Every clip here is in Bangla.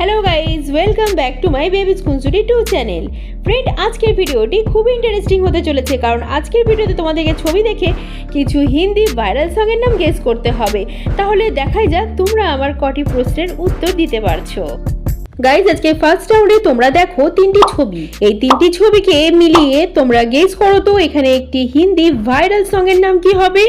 Hello guys welcome back to my babies কুনসুটি to channel friend আজকের ভিডিওটি খুবই ইন্টারেস্টিং হতে চলেছে, কারণ আজকের ভিডিওতে তোমাদেরকে ছবি দেখে কিছু হিন্দি ভাইরাল সঙের নাম গেস করতে হবে। তাহলে দেখাই যাক তোমরা আমার কটি প্রশ্নের উত্তর দিতে পারছ। গাইজ আজকে ফার্স্ট রাউন্ডে তোমরা দেখো তিনটি ছবি। এই তিনটি ছবিকে মিলিয়ে তোমরা গেস করো তো এখানে একটি হিন্দি ভাইরাল সঙের নাম কি হবে?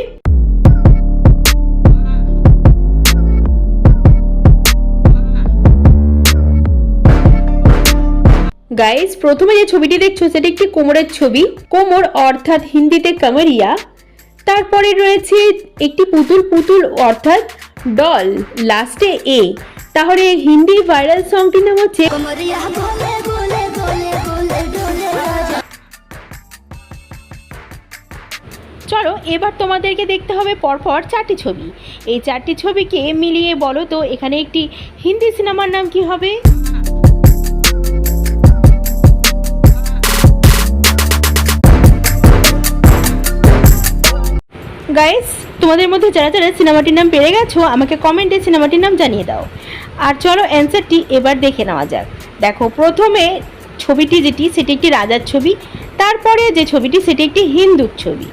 গাইজ প্রথমে যে ছবিটি দেখছ সেটি একটি কোমরের ছবি। কোমর অর্থাৎ হিন্দিতে কামারিয়া। তারপরে রয়েছে একটি পুতুল পুতুল অর্থাৎ ডল লাস্টে এ তাহলে হিন্দি ভাইরাল সংটির নাম হচ্ছে চলো এবার তোমাদেরকে দেখতে হবে পরপর চারটি ছবি। এই চারটি ছবিকে মিলিয়ে বলো তো এখানে একটি হিন্দি সিনেমার নাম কি হবে? গাইস তোমাদের মধ্যে যারা যারা সিনেমাটির নাম পেরে গেছো, আমাকে কমেন্টে সিনেমাটির নাম জানিয়ে দাও। আর চলো অ্যান্সারটি এবার দেখে নেওয়া যাক। দেখো, প্রথমে ছবিটি যেটি, সেটি একটি রাজার ছবি। তারপরে যে ছবিটি, সেটি একটি হিন্দুর ছবি।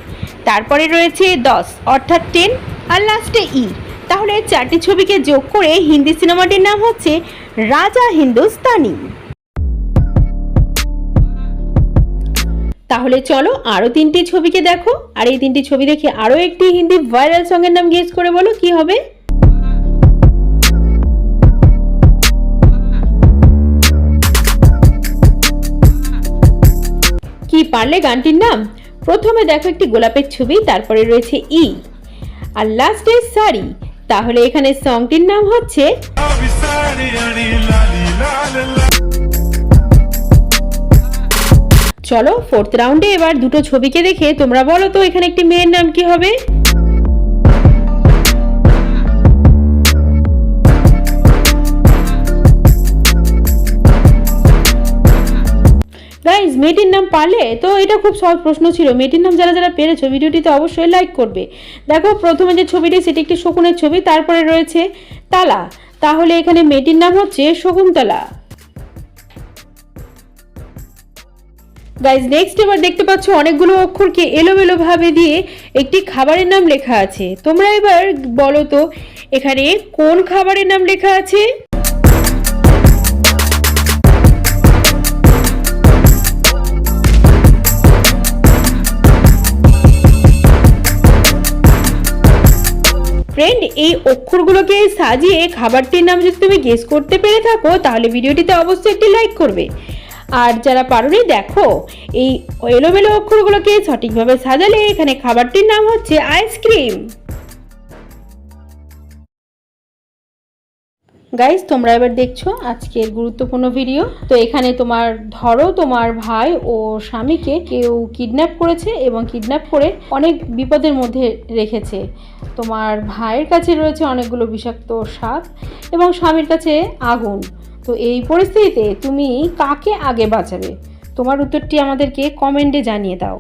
তারপরে রয়েছে দশ, অর্থাৎ টেন আর লাস্টে ই তাহলে চারটি ছবিকে যোগ করে হিন্দি সিনেমাটির নাম হচ্ছে রাজা হিন্দুস্তানি। তাহলে চলো আরও তিনটি ছবিকে দেখো। আর এই তিনটি ছবি দেখে আরও একটি হিন্দি ভাইরাল সঙ্গের নাম গেস করে বলো, কি হবে? কি পারলে গানটির নাম? প্রথমে দেখো একটি গোলাপের ছবি, তারপরে রয়েছে ই। আর লাস্টে শাড়ি তাহলে এখানে সংটির নাম হচ্ছে চলো ফোর্থ রাউন্ডে এবার দুটো ছবিকে দেখে তোমরা বলো তো, এখানে একটি মেয়ের নাম কি হবে? গাইজ মেয়েটির নাম পারলে? তো এটা খুব সহজ প্রশ্ন ছিল। মেয়েটির নাম যারা যারা পেরেছ, ভিডিওটিতে অবশ্যই লাইক করবে। দেখো, প্রথমে যে ছবিটি, সেটি একটি শকুনের ছবি, তারপরে রয়েছে তালা। তাহলে এখানে মেয়েটির নাম হচ্ছে শকুন্তলা। গাইজ নেক্সট এবার দেখতে পাচ্ছ অনেকগুলো অক্ষরকে এলোমেলো ভাবে দিয়ে একটি খাবারের নাম লেখা আছে। তোমরা এবার বলো তো, এখানে কোন খাবারের নাম লেখা আছে? ফ্রেন্ড এই অক্ষরগুলোকে সাজিয়ে খাবারটির নাম যদি তুমি গেস করতে পেরে থাকো, তাহলে ভিডিওটিতে অবশ্যই একটি লাইক করবে। আর যারা পারোনি, দেখো, এই এলোমেলো অক্ষরগুলোকে সঠিকভাবে সাজালে এখানে খাবারটির নাম হচ্ছে আইসক্রিম। গাইজ তোমরা এবার দেখছ আজকের গুরুত্বপূর্ণ ভিডিও। তো এখানে তোমার, ধরো তোমার ভাই ও স্বামীকে কেউ কিডন্যাপ করেছে এবং কিডন্যাপ করে অনেক বিপদের মধ্যে রেখেছে। তোমার ভাইয়ের কাছে রয়েছে অনেকগুলো বিষাক্ত সাপ এবং স্বামীর কাছে আগুন। তো এই পরিস্থিতিতে তুমি কাকে আগে বাঁচাবে? তোমার উত্তরটি আমাদেরকে কমেন্টে জানিয়ে দাও।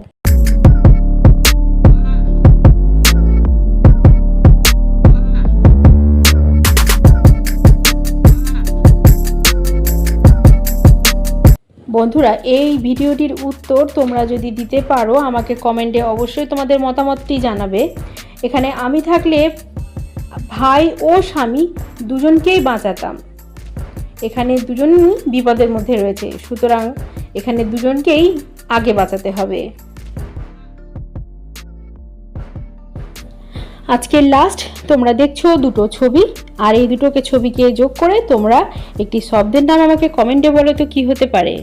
বন্ধুরা, এই ভিডিওটির উত্তর তোমরা যদি দিতে পারো, আমাকে কমেন্টে অবশ্যই তোমাদের মতামতটি জানাবে। এখানে আমি থাকলে ভাই ও স্বামী দুজনকেই বাঁচাতাম। এখানে দুজনই বিপদের মধ্যে রয়েছে, সুতরাং এখানে দুজনকেই আগে বাঁচাতে হবে। আজকের লাস্ট তোমরা দেখছ দুটো ছবি, আর এই দুটোকে ছবিকে যোগ করে তোমরা একটি শব্দের নাম আমাকে কমেন্টে বলো তো কী হতে পারে।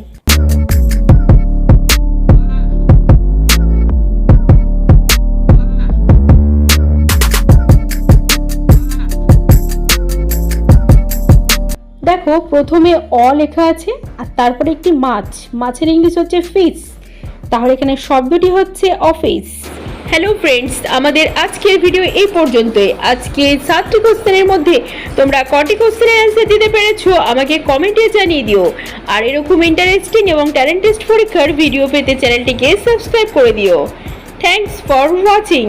দেখো, প্রথমে অ লেখা আছে আর তারপরে একটি মাছ। মাছের ইংলিশ হচ্ছে ফিস তাহলে এখানে শব্দটি হচ্ছে অফিস হ্যালো ফ্রেন্ডস আমাদের আজকের ভিডিও এই পর্যন্তই। আজকে সাতটি কোশ্চেনের মধ্যে তোমরা কটি কোশ্চেনের অ্যান্সার দিতে পেরেছ, আমাকে কমেন্টে জানিয়ে দিও। আর এরকম ইন্টারেস্টিং এবং ট্যালেন্টেস্ট পরীক্ষার ভিডিও পেতে চ্যানেলটিকে সাবস্ক্রাইব করে দিও। Thanks for watching